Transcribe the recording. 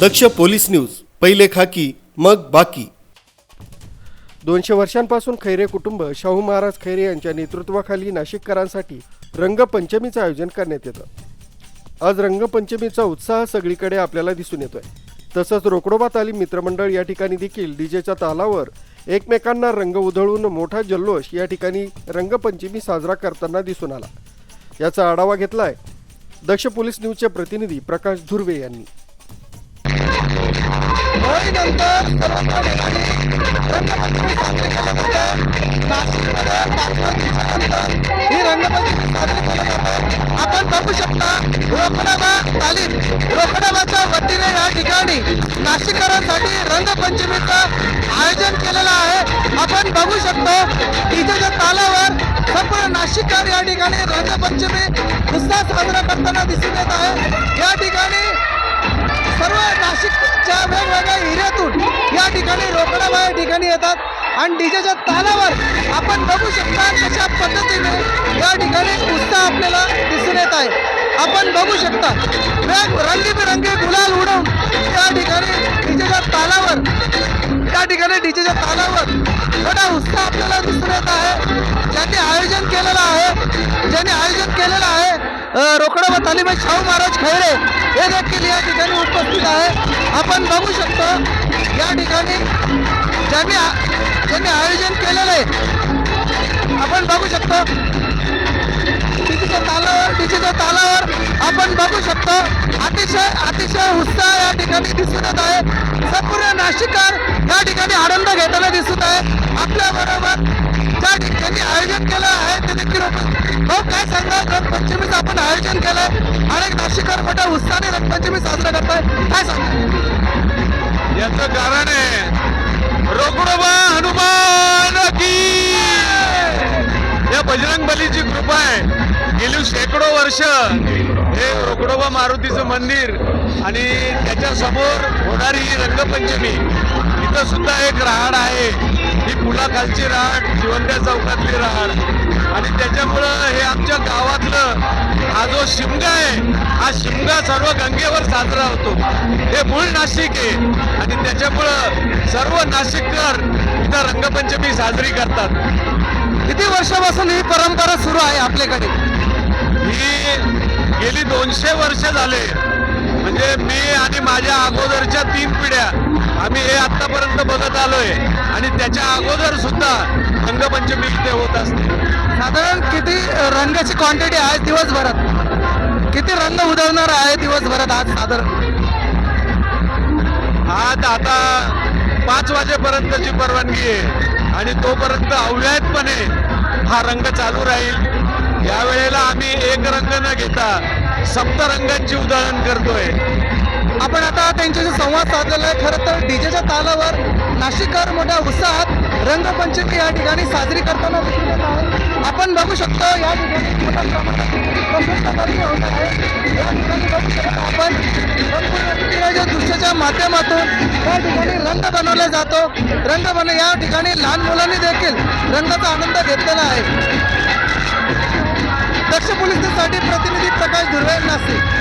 दक्ष police news पहिले खाकी मग बाकी. दोनशे वर्षांपासून खैरे कुटुंब शाहू महाराज खैरे यांच्या नेतृत्वाखाली नाशिककरांसाठी रंगपंचमीचं आयोजन करण्यात येतं. आज रंगपंचमीचा उत्साह सगळीकडे आपल्याला दिसून येतोय. तसंच रोकडोबा तालीम मित्रमंडळ या ठिकाणी देखील डीजेच्या तालावर एकमेकांना रंग उधळून मोठा जल्लोष या ठिकाणी रंगपंचमी साजरा करताना दिसून आला. याचा आढावा घेतलाय दक्ष पोलीस न्यूजचे प्रतिनिधी प्रकाश धुर्वे यांनी. ही रंगपंचमी साजरी केली आपण बघू शकता रोखडाबा तालीम रोखडाबाच्या वतीने या ठिकाणी नाशिककरांसाठी रंगपंचमीचं आयोजन केलेलं आहे. आपण बघू शकतो डीजेच्या तालावर संपूर्ण नाशिककर या ठिकाणी रंगपंचमी उत्साह साजरा करताना दिसून येत आहे. या ठिकाणी सर्व नाशिकच्या वेगवेगळ्या एरियातून या ठिकाणी रोकडा या ठिकाणी येतात. आणि डीजेच्या तालावर आपण बघू शकता कशा पद्धतीने या ठिकाणी उत्साह आपल्याला दिसून येत आहे. आपण बघू शकता वेग रंगीबिरंगी गुलाल उडवून त्या ठिकाणी डीजेच्या तालावर त्या ठिकाणी डीजेच्या तालावर मोठा उत्साह आपल्याला दिसून येत आहे. ज्यांनी आयोजन केलेलं आहे ज्यांनी आयोजन केलेलं आहे अ, रोकडा व तालीम शाहू महाराज खैरे. हे देखील या ठिकाणी उपस्थित आहे. आपण बघू शकतो या ठिकाणी ज्यांनी ज्यांनी आयोजन केलेलं आहे आपण बघू शकतो डीजेच्या तालावर डीजेच्या तालावर आपण बघू शकतो अतिशय अतिशय उत्साह या ठिकाणी दिसून येत आहे. संपूर्ण नाशिककर या ठिकाणी आनंद घेताना दिसत आहे. आपल्या बरोबर ज्या ठिकाणी आयोजन केलं आहे ते देखील उपस्थित- भाऊ हो, काय सांगा रंगपंचमीचं आपण आयोजन केलंय. अनेक नाशिककर मोठ्या उत्साहाने रंगपंचमी साजरा करताय. काय सांगा याचं कारण आहे रघु वर्ष हे रोकडोबा मारुतीचं मंदिर आणि त्याच्यासमोर होणारी ही रंगपंचमी. इथं सुद्धा एक राहाड आहे. ही पुलाखालची राहाड जिवंत्या चौकातली राहाड. आणि त्याच्यामुळं हे आमच्या गावातलं हा जो शिमगा आहे हा शिमगा सर्व गंगेवर साजरा होतो. हे मूळ नाशिक आहे. आणि त्याच्यामुळं सर्व नाशिककर इथं रंगपंचमी साजरी करतात. किती वर्षापासून ही परंपरा सुरू आहे आपल्याकडे? ही गेली दोनशे वर्ष झाले. म्हणजे मी आणि माझ्या अगोदरच्या तीन पिढ्या आम्ही हे आतापर्यंत बघत आलोय. आणि त्याच्या अगोदर सुद्धा रंगपंचमी इथे होत असते. साधारण किती रंगाची क्वांटिटी आहे दिवसभरात? किती रंग उधळणार आहे दिवसभरात आज साधारण? आज आता पाच वाजेपर्यंतची परवानगी आहे. आणि तोपर्यंत अव्याहतपणे हा रंग चालू राहील. या वेळेला आम्ही एक रंग न घेता सप्तरंगांची उदाहरण करतोय. आपण आता त्यांच्याशी संवाद साधलेला आहे. खरं तर डीजेच्या तालावर नाशिककर मोठ्या उत्साहात रंगपंचमी या ठिकाणी साजरी करताना आपण बघू शकतो या ठिकाणी आपण संपूर्ण दृश्याच्या माध्यमातून या ठिकाणी रंग बनवला जातो. रंग बन या ठिकाणी लहान मुलांनी देखील रंगाचा आनंद घेतलेला आहे. दक्ष पोलीससाठी प्रतिनिधी प्रकाश धुर्वे नाशिक